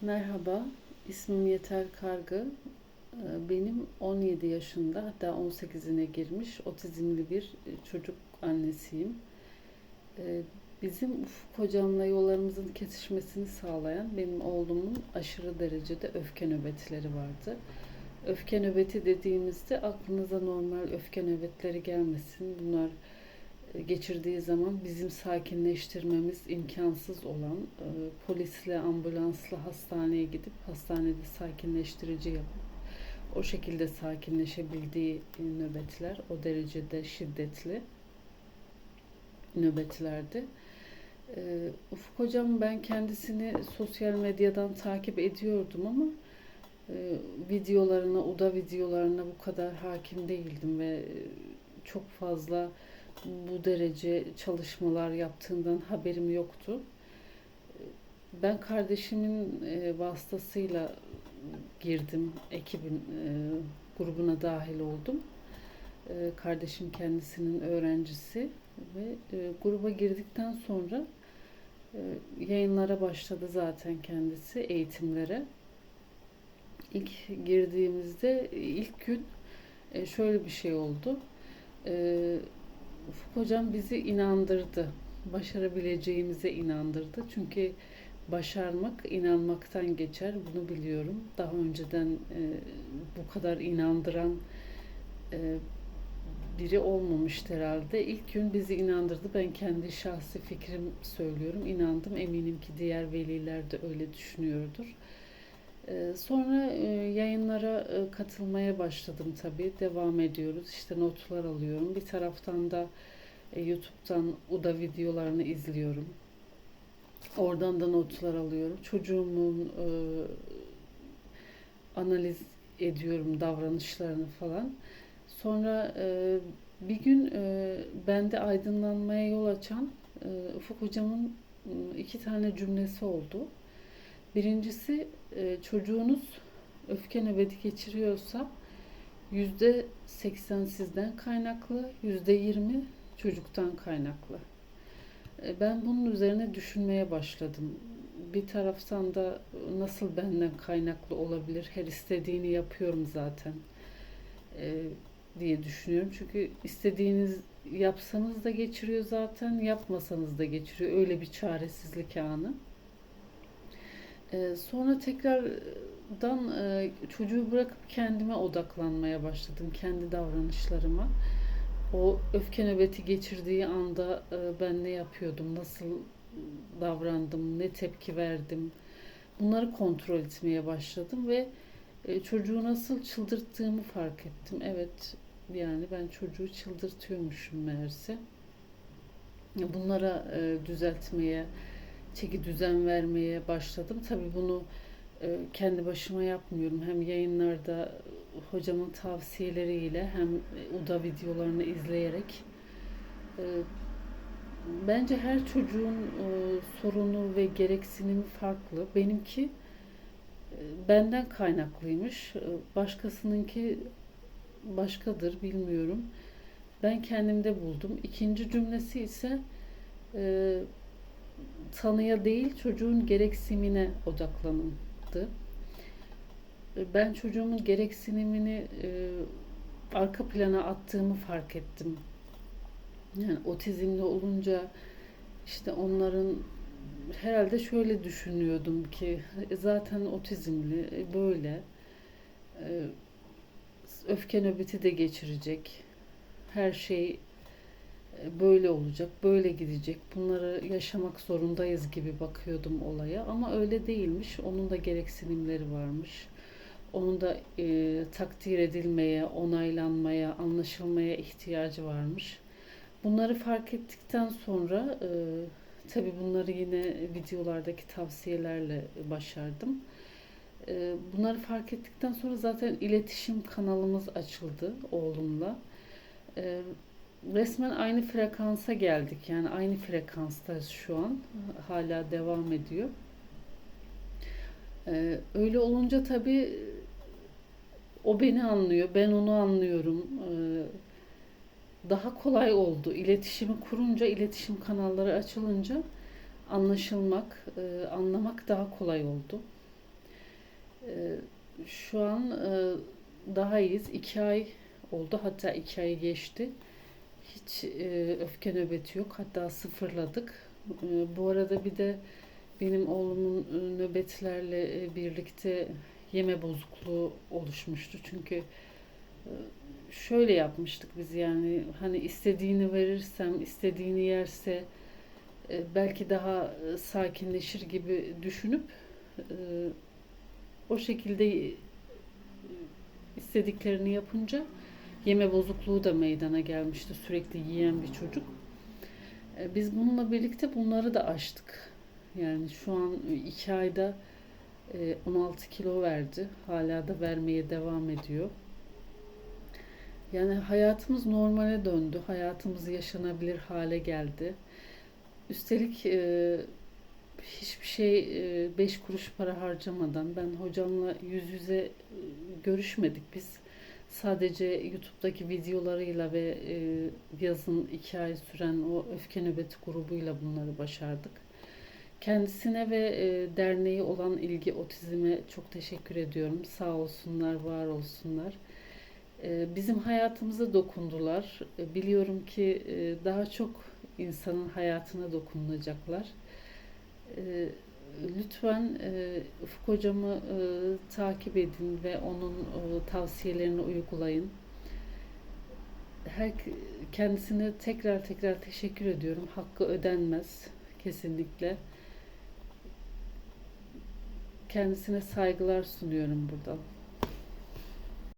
Merhaba, ismim Yeter Kargı. Ee, Benim 17 yaşında hatta 18'ine girmiş otizmli bir e, çocuk annesiyim. Ee, Bizim Ufuk hocamla yollarımızın kesişmesini sağlayan benim oğlumun aşırı derecede öfke nöbetleri vardı. Öfke nöbeti dediğimizde aklınıza normal öfke nöbetleri gelmesin. Bunlar geçirdiği zaman bizim sakinleştirmemiz imkansız olan e, polisle, ambulansla hastaneye gidip hastanede sakinleştirici yapıp o şekilde sakinleşebildiği nöbetler o derecede şiddetli nöbetlerdi. E, Ufuk hocam ben kendisini sosyal medyadan takip ediyordum ama e, videolarına, UDA videolarına bu kadar hakim değildim ve e, çok fazla bu derece çalışmalar yaptığından haberim yoktu. Ben kardeşimin e, vasıtasıyla girdim, ekibin e, grubuna dahil oldum. E, kardeşim kendisinin öğrencisi ve gruba girdikten sonra yayınlara başladı zaten kendisi eğitimlere. İlk girdiğimizde ilk gün şöyle bir şey oldu. Ufuk hocam bizi inandırdı. Başarabileceğimize inandırdı. Çünkü başarmak inanmaktan geçer. Bunu biliyorum. Daha önceden e, bu kadar inandıran e, biri olmamıştı herhalde. İlk gün bizi inandırdı. Ben kendi şahsi fikrim söylüyorum. İnandım. Eminim ki diğer veliler de öyle düşünüyordur. Ee, Sonra e, yayınlara e, katılmaya başladım tabii. Devam ediyoruz. İşte notlar alıyorum. Bir taraftan da e, YouTube'dan UDA videolarını izliyorum. Oradan da notlar alıyorum. Çocuğumun analiz ediyorum davranışlarını falan. Sonra bir gün bende aydınlanmaya yol açan Ufuk hocamın iki tane cümlesi oldu. Birincisi e, çocuğunuz öfke nöbeti geçiriyorsa yüzde seksen sizden kaynaklı, yüzde yirmi çocuktan kaynaklı. E, Ben bunun üzerine düşünmeye başladım. Bir taraftan da nasıl benden kaynaklı olabilir? Her istediğini yapıyorum zaten e, diye düşünüyorum. Çünkü istediğiniz yapsanız da geçiriyor zaten, yapmasanız da geçiriyor. Öyle bir çaresizlik anı. Ee, sonra tekrardan e, çocuğu bırakıp kendime odaklanmaya başladım. Kendi davranışlarıma. O öfke nöbeti geçirdiği anda e, ben ne yapıyordum, nasıl davrandım, ne tepki verdim. Bunları kontrol etmeye başladım ve e, çocuğu nasıl çıldırttığımı fark ettim. Evet, yani ben çocuğu çıldırtıyormuşum meğerse. Bunlara e, düzeltmeye, çeki düzen vermeye başladım. Tabii bunu e, kendi başıma yapmıyorum. Hem yayınlarda hocamın tavsiyeleriyle hem UDA videolarını izleyerek e, bence her çocuğun e, sorunu ve gereksinimi farklı. Benimki e, benden kaynaklıymış. E, Başkasınınki başkadır bilmiyorum. Ben kendimde buldum. İkinci cümlesi ise e, tanıya değil çocuğun gereksinimine odaklanıldı. Ben çocuğumun gereksinimini e, arka plana attığımı fark ettim. Yani otizmli olunca işte onların herhalde şöyle düşünüyordum ki e, zaten otizmli e, böyle e, öfke nöbeti de geçirecek. Her şey e, böyle olacak, böyle gidecek. Bunları yaşamak zorundayız gibi bakıyordum olaya ama öyle değilmiş. Onun da gereksinimleri varmış. Onun da e, takdir edilmeye, onaylanmaya, anlaşılmaya ihtiyacı varmış. Bunları fark ettikten sonra e, tabii bunları yine videolardaki tavsiyelerle başardım. E, bunları fark ettikten sonra zaten iletişim kanalımız açıldı oğlumla. E, resmen aynı frekansa geldik. Yani aynı frekanstayız şu an. Hala devam ediyor. Ee, öyle olunca tabii o beni anlıyor, ben onu anlıyorum. Ee, daha kolay oldu. İletişimi kurunca, iletişim kanalları açılınca anlaşılmak, e, anlamak daha kolay oldu. Ee, Şu an e, daha iyiyiz. İki ay oldu. Hatta iki ayı geçti. Hiç e, öfke nöbeti yok. Hatta sıfırladık. E, Bu arada bir de benim oğlumun e, nöbetlerle e, birlikte yeme bozukluğu oluşmuştu. Çünkü e, şöyle yapmıştık biz yani hani istediğini verirsem, istediğini yerse belki daha sakinleşir gibi düşünüp o şekilde istediklerini yapınca yeme bozukluğu da meydana gelmişti. Sürekli yiyen bir çocuk. E, Biz bununla birlikte bunları da aştık. Yani şu an iki ayda e, 16 kilo verdi. Hala da vermeye devam ediyor. Yani hayatımız normale döndü. Hayatımız yaşanabilir hale geldi. Üstelik e, hiçbir şey e, beş kuruş para harcamadan ben hocamla yüz yüze e, görüşmedik biz. Sadece YouTube'daki videolarıyla ve e, yazın iki ay süren o öfke nöbeti grubuyla bunları başardık. Kendisine ve e, derneği olan ilgi otizme çok teşekkür ediyorum. Sağ olsunlar, var olsunlar. E, bizim hayatımıza dokundular. E, biliyorum ki e, daha çok insanın hayatına dokunulacaklar. E, lütfen e, Ufuk hocamı e, takip edin ve onun e, tavsiyelerini uygulayın. Her kendisine tekrar tekrar teşekkür ediyorum. Hakkı ödenmez kesinlikle. Kendisine saygılar sunuyorum buradan.